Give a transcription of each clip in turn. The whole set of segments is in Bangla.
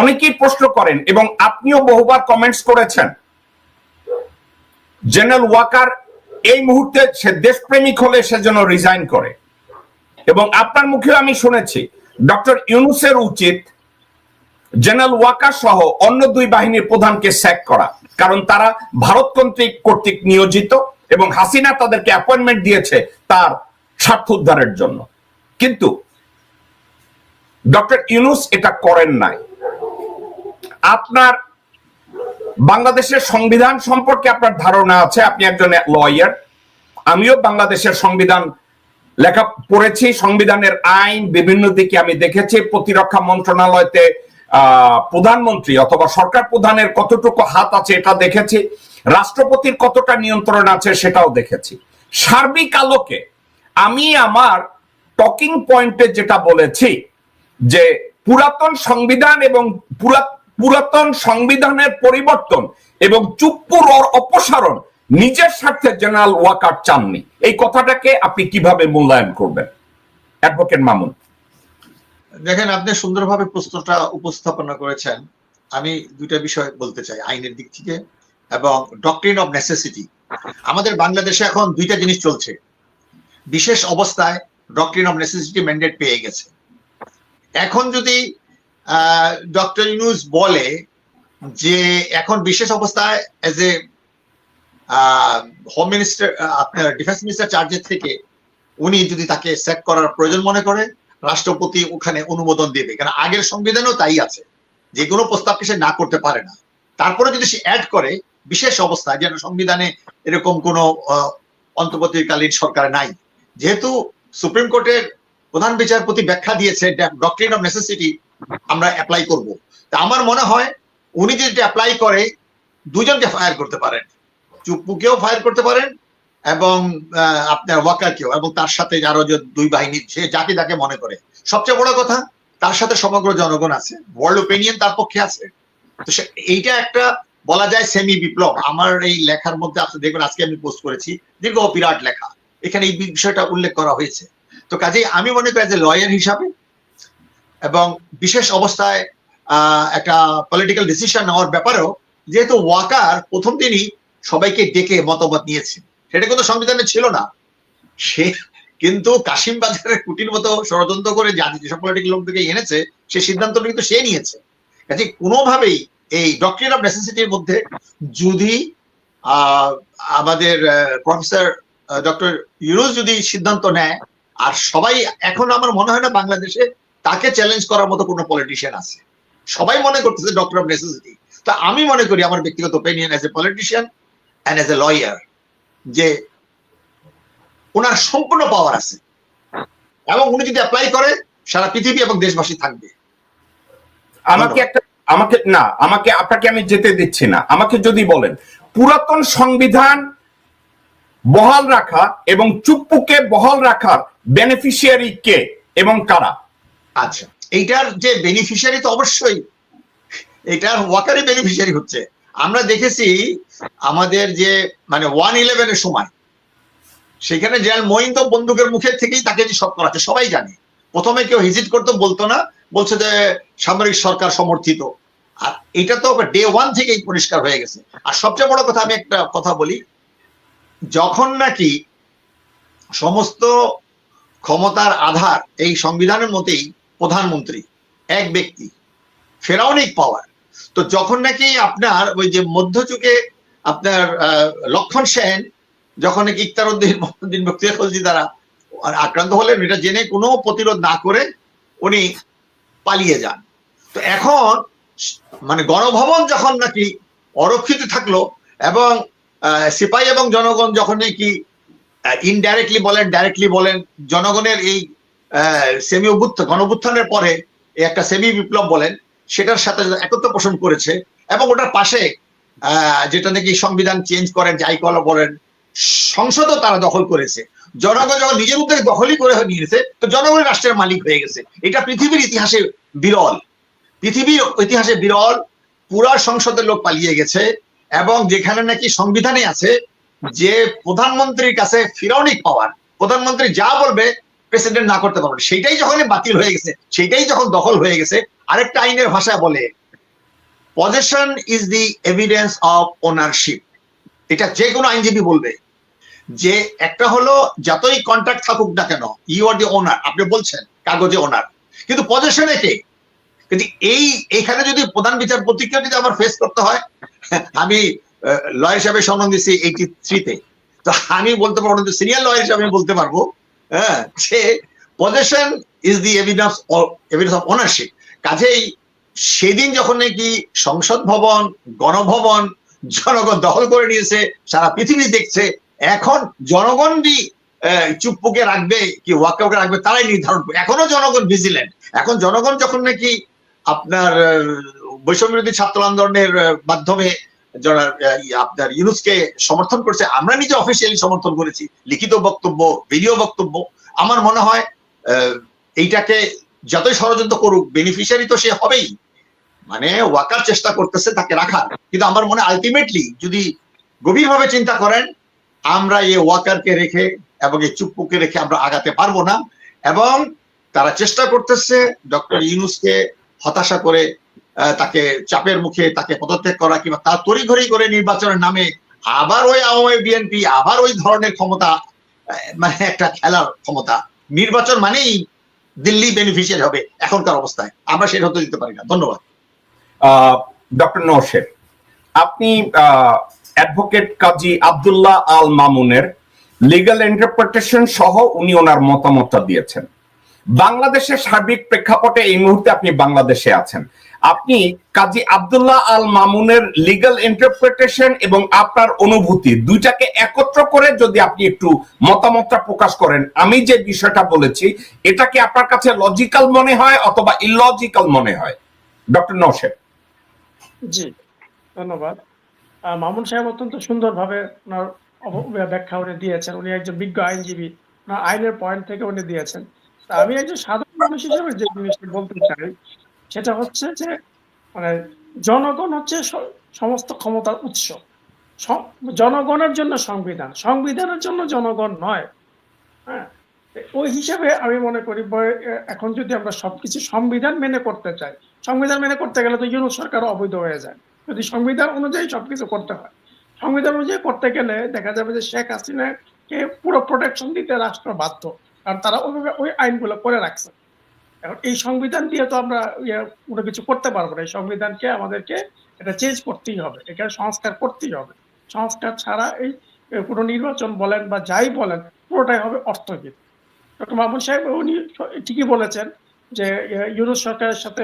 অনেকেই প্রশ্ন করেন এবং আপনিও বহুবার কমেন্টস করেছেন। জেনারেল ওয়াকার এই মুহূর্তে সে দেশপ্রেমিক হলে সে যেন রিজাইন করে। এবং আপনার মুখেও আমি শুনেছি ডক্টর ইউনুসের উচিত জেনারেল ওয়াকার সহ অন্য দুই বাহিনীর প্রধানকে স্যাক করা। কারণ তারা ভারত কর্তৃক কর্তৃক নিয়োজিত এবং হাসিনা তাদেরকে অ্যাপয়েন্টমেন্ট দিয়েছে তার স্বার্থ উদ্ধারের জন্য। কিন্তু ডক্টর ইউনুস এটা করেন নাই। আপনার বাংলাদেশের সংবিধান সম্পর্কে আপনার ধারণা আছে, আপনি একজন লয়ার আমিও বাংলাদেশের সংবিধান লেখা পড়েছি, সংবিধানের আইন বিভিন্ন দিকে আমি দেখেছি, প্রতিরক্ষা মন্ত্রণালয়তে প্রধানমন্ত্রী অথবা সরকার প্রধানের কতটুকু হাত আছে এটা দেখেছি, রাষ্ট্রপতির কতটা নিয়ন্ত্রণ আছে সেটাও দেখেছি। সার্বিক আলোকে আমি আমার টকিং পয়েন্টে যেটা বলেছি, যে পুরাতন সংবিধান এবং পুরা- পুরাতন সংবিধানের পরিবর্তন এবং চুপ্পুর অপসারণ নিজের স্বার্থে জেনারেল ওয়াকার চাননি। এই কথাটাকে আপনি কীভাবে মূল্যায়ন করবেন? অ্যাডভোকেট মামুন। দেখেন, আপনি সুন্দরভাবে প্রশ্নটা উপস্থাপনা করেছেন। আমি দুইটা বিষয় বলতে চাই, আইনের দিক থেকে এবং ডক্ট্রিন অফ নেসেসিটি আমাদের বাংলাদেশে এখন দুইটা জিনিস চলছে। বিশেষ অবস্থায় ডক্ট্রিন অফ নেসেসিটি ম্যান্ডেট পেয়ে গেছে। এখন যদি ডক্টর ইউনুস বলে যে এখন বিশেষ অবস্থায় এজ এ হোম মিনিস্টার আপনার ডিফেন্স মিনিস্টার চার্জের থেকে উনি যদি তাকে সেট করার প্রয়োজন মনে করে, রাষ্ট্রপতি ওখানে অনুমোদন দেবে। কারণ আগের সংবিধানেও তাই আছে। যে কোনো প্রস্তাবকে সে না করতে পারে না। তারপরে যদি সে অ্যাড করে, বিশেষ অবস্থায় যেন সংবিধানে এরকম কোনো অন্তর্বর্তীকালীন সরকার নাই। যেহেতু সুপ্রিম কোর্টের প্রধান বিচারপতি ব্যাখ্যা দিয়েছে ডক্টরিন অফ নেসেসিটি আমরা অ্যাপ্লাই করব। তা আমার মনে হয়, উনি যদি অ্যাপ্লাই করে, দুজনকে ফায়ার করতে পারেন। চুপ্পুকেও ফায়ার করতে পারেন এবং আপনার ওয়াকারকেও এবং তার সাথে আরও যে দুই বাহিনী সে যাকে যাকে মনে করে। সবচেয়ে বড় কথা, তার সাথে সমগ্র জনগণ আছে ওয়ার্ল্ড ওপিনিয়ন তার পক্ষে আছে। তো এইটা একটা বলা যায় সেমি বিপ্লব আমার এই লেখার মধ্যে আপনি দেখবেন আজকে আমি পোস্ট করেছি, দীর্ঘ বিরাট লেখা। এখানে এই বিষয়টা উল্লেখ করা হয়েছে। তো কাজেই আমি মনে করি যে লয়ার হিসাবে এবং বিশেষ অবস্থায় একটা পলিটিক্যাল ডিসিশন নেওয়ার ব্যাপারেও যেহেতু ওয়াকার প্রথম দিনই সবাইকে ডেকে মতামত নিয়েছে। সেটা কিন্তু সংবিধানে ছিল না। সে কিন্তু কাশিম বাজারের কুটির মতো ষড়যন্ত্র করে জাতি যেসব পলিটিক্যাল লোকদেরকে এনেছে, সে সিদ্ধান্তটা কিন্তু সে নিয়েছে। কাজে কোনোভাবেই এই ডক্টরিন অফ নেসেসিটির মধ্যে যদি আমাদের প্রফেসর ডক্টর ইউরোজ যদি সিদ্ধান্ত নেয়, আর সবাই, এখন আমার মনে হয় না বাংলাদেশে তাকে চ্যালেঞ্জ করার মতো কোনো পলিটিশিয়ান আছে। সবাই মনে করতেছে ডক্টর অফ নেসেসিটি তা আমি মনে করি আমার ব্যক্তিগত opinion as a politician and as a lawyer যে ওনার সম্পূর্ণ পাওয়ার আছে। এবং উনি যদি অ্যাপ্লাই করে, সারা পৃথিবী এবং দেশবাসী থাকবে। আমাকে একটা, আমাকে, না, আমাকে, আপনাকে আমি যেতে দিচ্ছি না। আমাকে যদি বলেন, পুরাতন সংবিধান বহাল রাখা এবং চুপ্পুকে বহাল রাখার বেনিফিশিয়ারি কে এবং কারা? আচ্ছা এইটার যে বেনিফিশিয়ারি তো অবশ্যই এটার ওয়াকারি বেনিফিশিয়ারি হচ্ছে। আমরা দেখেছি আমাদের যে মানে ওয়ান ইলেভেনের সময়, সেখানে জেনারেল মহিন তো বন্দুকের মুখের থেকেই তাকে যে সব করাচ্ছে, সবাই জানে। প্রথমে কেউ হিজিট করতো, বলতো না, বলছে যে সামরিক সরকার সমর্থিত। আর এটা তো ডে ওয়ান থেকেই পরিষ্কার হয়ে গেছে। আর সবচেয়ে বড় কথা, আমি একটা কথা বলি, যখন নাকি সমস্ত ক্ষমতার আধার এই সংবিধানের মতেই প্রধানমন্ত্রী, এক ব্যক্তি, ফেরাউনিক পাওয়ার তো যখন নাকি আপনার ওই যে মধ্যযুগে আপনার লক্ষণ সেন, যখন নাকি ইকতার উদ্দিন মোহাম্মদিন খলজি দ্বারা আক্রান্ত হলেন, এটা জেনে কোনো প্রতিরোধ না করে উনি পালিয়ে যান। তো এখন মানে গণভবন যখন নাকি অরক্ষিত থাকল এবং সিপাহী এবং জনগণ যখন নাকি ইনডাইরেক্টলি বলেন ডাইরেক্টলি বলেন, জনগণের এই সেমি অভ্যুত্থান গণভ্যুত্থানের পরে একটা সেমি বিপ্লব বলেন, সেটার সাথে একত্র পোষণ করেছে এবং ওটার পাশে যেটা নাকি সংবিধান চেঞ্জ করেন, যাই কল বলেন, সংসদও তারা দখল করেছে। জনগণ যখন নিজের উদ্যোগে দখলই করে নিয়েছে, তো জনগণ রাষ্ট্রের মালিক হয়ে গেছে। এটা পৃথিবীর ইতিহাসে বিরল। পৃথিবীর ইতিহাসে বিরল, পুরা সংসদের লোক পালিয়ে গেছে, এবং যেখানে নাকি সংবিধানে আছে যে প্রধানমন্ত্রীর কাছে ফিরাউনিক পাওয়ার, প্রধানমন্ত্রী যা বলবে প্রেসিডেন্ট না করতে পারবে। সেটাই যখন বাতিল হয়ে গেছে সেটাই যখন দখল হয়ে গেছে, আরেকটা আইনের ভাষায় বলে possession is the evidence of ownership এটা যে কোনো আইনজীবী বলবে যে একটা হলো, যতই কন্ট্রাক্ট থাকুক না কেন ইউ আর দি ওনার আপনি বলছেন, কাগজে ওনার কিন্তু পজেশনে কে? কিন্তু এই, এখানে যদি প্রধান বিচারপতিকে যদি আমার ফেস করতে হয়, আমি লয়ার হিসাবে সম্মান দিচ্ছি এইটি থ্রিতে তো আমি বলতে পারব সিনিয়র লয়ার হিসাবে আমি বলতে পারব। হ্যাঁ যে possession is the evidence evidence of ownership কাজেই সেদিন যখন নাকি সংসদ ভবন, গণভবন জনগণ দখল করে নিয়েছে, সারা পৃথিবী দেখছে, এখন জনগণই চুপ্পুকে রাখবে কি ওয়াকাউকে রাখবে তারাই নির্ধারণ করবে। এখনও জনগণ ভিজিল্যান্ট এখন জনগণ যখন নাকি আপনার বৈষম্য বিরোধী ছাত্র আন্দোলনের মাধ্যমে যারা, আপনার ইউনুসকে সমর্থন করছে আমরা নিজে অফিসিয়ালি সমর্থন করেছি। লিখিত বক্তব্য ভিডিও বক্তব্য। আমার মনে হয় এইটাকে যতই ষড়যন্ত্র করুক বেনিফিশিয়ারি তো সে হবেই। মানে ওয়াকার চেষ্টা করতেছে তাকে রাখার। কিন্তু আমার মনে আলটিমেটলি যদি গভীরভাবে চিন্তা করেন আমরা এই ওয়াকারকে রেখে এবং এই চুপ্পুকে রেখে আমরা আগাতে পারব না। এবং তারা চেষ্টা করতেছে ডক্টর ইউনুসকে হতাশা করে তাকে চাপের মুখে তাকে পদত্যাগ করা কিংবা তার তড়িঘড়ি করে নির্বাচনের নামে আবার ওই আওয়ামী বিএনপি আবার ওই ধরনের ক্ষমতা মানে একটা খেলার ক্ষমতা। নির্বাচন মানেই দিল্লি বেনিফিশিয়ারি হবে, এখনকার অবস্থায়। আমরা সেটা হতে দিতে পারি না। ধন্যবাদ। ডক্টর নৌশের আপনি অ্যাডভোকেট কাজী আব্দুল্লাহ আল মামুনের লিগ্যাল ইন্টারপ্রিটেশন সহ উনি ওনার মতামতটা দিয়েছেন। বাংলাদেশের সার্বিক প্রেক্ষাপটে এই মুহূর্তে আপনি বাংলাদেশে আছেন। আপনি কাজী আব্দুল্লাহ আল মামুনের লিগ্যাল ইন্টারপ্রিটেশন এবং আপনার অনুভূতি দুইটাকে একত্র করে যদি আপনি একটু মতামতটা প্রকাশ করেন আমি যে বিষয়টা বলেছি এটা কি আপনার কাছে লজিক্যাল মনে হয় অথবা ইলজিক্যাল মনে হয়? ডক্টর নৌশের জি। ধন্যবাদ। মামুন সাহেব অত্যন্ত সুন্দরভাবে ওনার ব্যাখ্যা উনি দিয়েছেন। উনি একজন বিজ্ঞ আইনজীবী। আইনের পয়েন্ট থেকে উনি দিয়েছেন। আমি একজন সাধারণ মানুষ হিসেবে যে জিনিসটা বলতে চাই সেটা হচ্ছে যে মানে জনগণ হচ্ছে সমস্ত ক্ষমতার উৎস। জনগণের জন্য সংবিধান। সংবিধানের জন্য জনগণ নয়। হ্যাঁ? ওই হিসাবে আমি মনে করি এখন যদি আমরা সবকিছু সংবিধান মেনে করতে চাই, সংবিধান মেনে করতে গেলে তো ইউনুস সরকার অবৈধ হয়ে যায়। যদি সংবিধান অনুযায়ী সবকিছু করতে হয়, সংবিধান অনুযায়ী করতে গেলে দেখা যাবে যে শেখ হাসিনাকে পুরো প্রোটেকশন দিতে রাষ্ট্র বাধ্য। কারণ তারা ওইভাবে ওই আইনগুলো করে রাখছে। এখন এই সংবিধান দিয়ে তো আমরা ইয়ে কোনো কিছু করতে পারব না। এই সংবিধানকে আমাদেরকে এটা চেঞ্জ করতেই হবে এখানে সংস্কার করতেই হবে। সংস্কার ছাড়া এই কোনো নির্বাচন বলেন বা যাই বলেন, পুরোটাই হবে অর্থহীন। ডক্টর মাহমুদ সাহেব, উনি ঠিকই বলেছেন যে ইউনুস সরকারের সাথে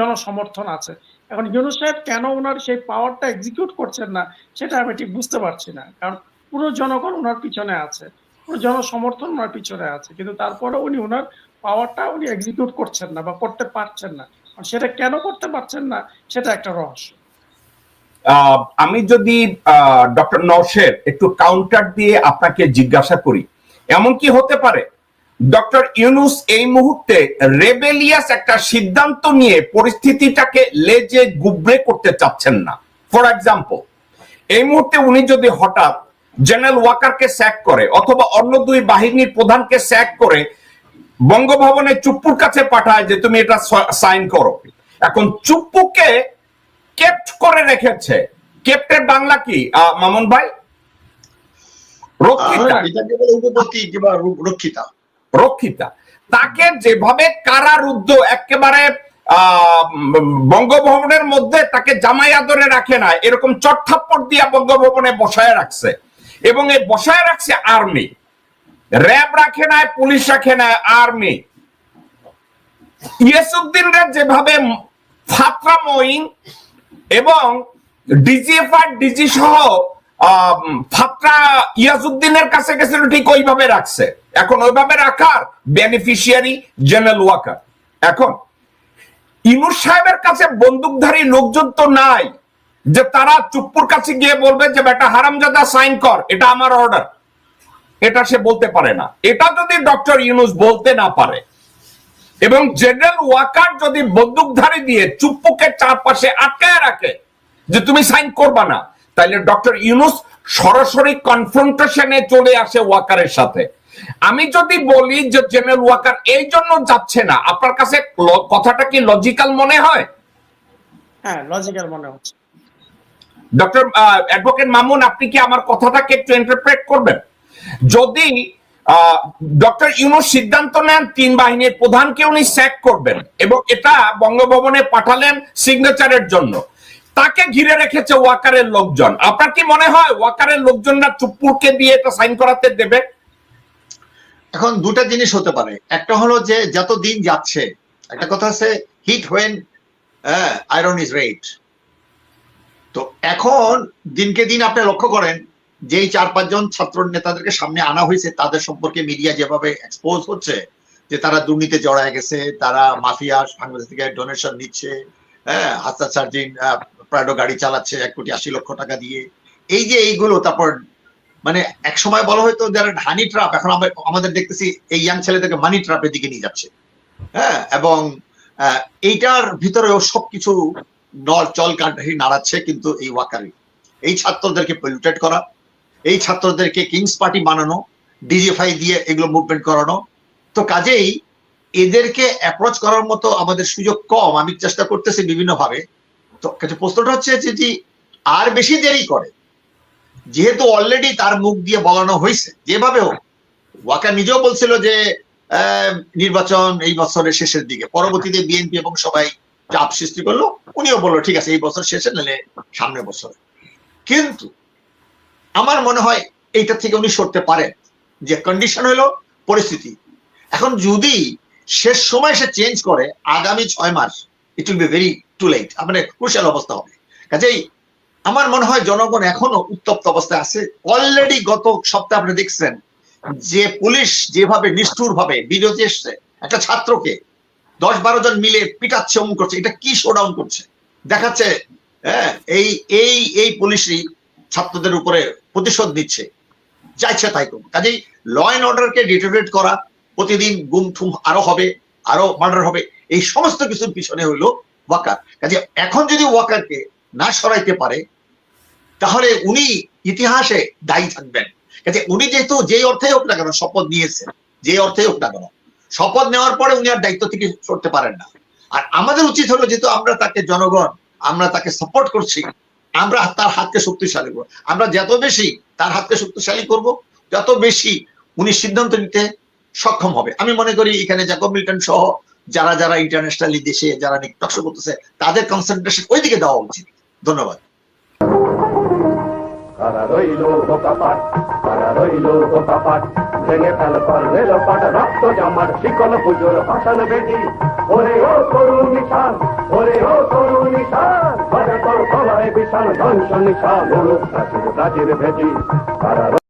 জনসমর্থন আছে। এখন ইউনুস সাহেব কেন ওনার সেই পাওয়ারটা এক্সিকিউট করছেন না, সেটা আমি ঠিক বুঝতে পারছি না। কারণ পুরো জনগণ ওনার পিছনে আছে, পুরো জনসমর্থন ওনার পিছনে আছে। কিন্তু তারপরে উনি ওনার পাওয়ারটা উনি এক্সিকিউট করছেন না বা করতে পারছেন না। সেটা কেন করতে পারছেন না, সেটা একটা রহস্য। আমি যদি ডক্টর নৌশের একটু কাউন্টার দিয়ে আপনাকে জিজ্ঞাসা করি, এমন কি হতে পারে? ডক্টর ইউনুস এই মুহূর্তে রেবেলিয়াস একটা সিদ্ধান্ত নিয়ে পরিস্থিতিটাকে লেজে গুবরে করতে চাচ্ছেন না। ফর এক্সাম্পল এই মুহূর্তে উনি যদি হঠাৎ জেনারেল ওয়াকারকে স্যাক করে, অথবা অন্য দুই বাহিনীর প্রধানকে স্যাক করে বঙ্গভবনে চুপ্পুর কাছে পাঠায় যে তুমি এটা সাইন করো। এখন চুপ্পুকে কেপ্ট করে রেখেছে। কেপ্টের বাংলা কি? মামুন ভাই? রক্ষিতা। রু- রক্ষিতা। রক্ষিতা। তাকে যেভাবে কারারুদ্ধ একেবারে আহ, বঙ্গভবনের মধ্যে তাকে জামাই আদরে রাখে না এরকম চটথাপ্পড় দিয়া বঙ্গভবনে বসায় রাখছে। এবং এই বসায় রাখছে আর্মি র্যাব রাখে না পুলিশ রাখে না আর্মি। ইয়েসুদ্দিনরা যেভাবে ফাত্রা মঈন এবং ডিজিএফআর ডিজি সহ ফাত্রা ইয়াজউদ্দিনের কাছে গেছিল, ঠিক ওইভাবে রাখছে। এখন ওইভাবে রাখার বেনিফিশিয়ারি জেনারেল ওয়াকার। এখন ইনুর সাহেবের কাছে বন্দুকধারী লোকজন তো নাই, যে তারা চুপ্পুর কাছে গিয়ে বলবে যে, বেটা হারামজাদা, সাইন কর, এটা আমার অর্ডার এটা সে বলতে পারে না। এটা যদি ডক্টর ইউনুস বলতে না পারে এবং জেনারেল ওয়াকার যদি বন্দুকধারী দিয়ে চুপ্পুকে চারপাশে আটকায় রাখে যে তুমি সাইন করবা না তাইলে ডক্টর ইউনুস সরাসরি কনফ্রন্টেশনে চলে আসে ওয়াকারের সাথে। আমি যদি বলি যে জেনারেল ওয়াকার এই জন্য যাচ্ছে না আপনার কাছে কথাটা কি লজিক্যাল মনে হয়? হ্যাঁ লজিক্যাল মনে হচ্ছে। ডক্টর অ্যাডভোকেট মামুন আপনি কি আমার কথাটাকে একটু ইন্টারপ্রেট করবেন? যদি ডক্টর ইউনুস সিদ্ধান্ত নেন, তিন বাহিনীর প্রধানকে উনি স্যাক করবেন এবং এটা বঙ্গভবনে পাঠালেন সিগনেচারের জন্য। তাকে ঘিরে রেখেছে ওয়াকারের লোকজন। আপনার কি মনে হয় ওয়াকারের লোকজনরা চুপ্পুরকে দিয়ে এটা সাইন করাতে দেবে? এখন দুটা জিনিস হতে পারে। একটা হলো যে যত দিন যাচ্ছে, একটা কথা আছে hit when iron is red তো এখন দিনকে দিন আপনি লক্ষ্য করেন যেই চার পাঁচজন ছাত্র নেতাদেরকে সামনে আনা হয়েছে, তাদের সম্পর্কে মিডিয়া যেভাবে এক্সপোজ হচ্ছে, যে তারা দুর্নীতি জড়ায় গেছে, তারা মাফিয়া, বাংলাদেশ থেকে ডোনেশন নিচ্ছে হ্যাঁ হাস্তা চার্জিং প্রাইডো গাড়ি চালাচ্ছে, এক কোটি আশি লক্ষ টাকা দিয়ে। এই যে এইগুলো, তারপর মানে এক সময় বলা হয়তো যারা হানি ট্রাপ এখন আমাদের দেখতেছি এই ইয়াং ছেলেদেরকে মানি ট্রাপের দিকে নিয়ে যাচ্ছে। হ্যাঁ এবং এইটার ভিতরেও সবকিছু নল চল কাঠি নাড়াচ্ছে কিন্তু এই ওয়াকারি। এই ছাত্রদেরকে পলিউটেড করা এই ছাত্রদেরকে কিংস পার্টি বানানো ডিজিফাই দিয়ে এগুলো মুভমেন্ট করানো। তো কাজেই এদেরকে অ্যাপ্রোচ করার মতো আমাদের সুযোগ কম, আমি চেষ্টা করতেছি বিভিন্ন ভাবে তো প্রশ্নটা হচ্ছে যে আর বেশি দেরি করে। যেহেতু অলরেডি তার মুখ দিয়ে বলানো হয়েছে, যেভাবে হোক। ওয়াকা নিজেও বলছিল যে নির্বাচন এই বছরের শেষের দিকে। পরবর্তীতে বিএনপি এবং সবাই চাপ সৃষ্টি করল। উনিও বলল, ঠিক আছে, এই বছর শেষে, নাহলে সামনের বছর। কিন্তু আমার মনে হয় এইটা থেকে উনি সরতে পারেন যে কন্ডিশন হলো পরিস্থিতি। এখন যদি শেষ সময় সে চেঞ্জ করে, আগামী ছয় মাস it will be very too late মানে ক্রুশাল অবস্থা হবে। কাজেই আমার মনে হয় জনগণ এখনও উত্তপ্ত অবস্থায় আছে। অলরেডি গত সপ্তাহে আপনি দেখছেন যে পুলিশ যেভাবে নিষ্ঠুর ভাবে বিরোধী এসছে, একটা ছাত্রকে দশ বারো জন মিলে পিটাচ্ছে, অমুক করছে, এটা কি শোডাউন করছে? দেখাচ্ছে হ্যাঁ এই এই এই পুলিশই ছাত্রদের উপরে প্রতিশোধ নিচ্ছে। চাইছে তাই করুন কাজেই ল অ্যান্ড অর্ডারকে ডিটোরেট করা, প্রতিদিন গুম ঠুম আরও হবে, আরও মার্ডার হবে, এই সমস্ত কিছুর পিছনে হইল ওয়াকার। কাজে এখন যদি ওয়াকারকে না সরাইতে পারে, তাহলে উনি ইতিহাসে দায়ী থাকবেন। কাজে উনি যেহেতু যেই অর্থে হোক না কেন শপথ নিয়েছেন যে অর্থে হোক না কেন, শপথ নেওয়ার পরে উনি আর দায়িত্ব থেকে সরতে পারেন না। আর আমাদের উচিত হলো যেহেতু আমরা তাকে জনগণ, আমরা তাকে সাপোর্ট করছি আমরা তার হাতকে শক্তিশালী করব। আমরা যত বেশি তার হাতকে শক্তিশালী করব, যত বেশি উনি সিদ্ধান্ত নিতে সক্ষম হবে। আমি মনে করি এখানে জ্যাকব মিল্টন সহ যারা যারা ইন্টারন্যাশনালি দেশে যারা নিকটক্ষ করতেছে, তাদের কনসেন্ট্রেশন ওইদিকে দেওয়া উচিত। ধন্যবাদ। ওরে ও করুণ নিশান, ওরে ও করুণ নিশান গলায় বিশাল প্রাচীর প্রাচীর ভেদি কারা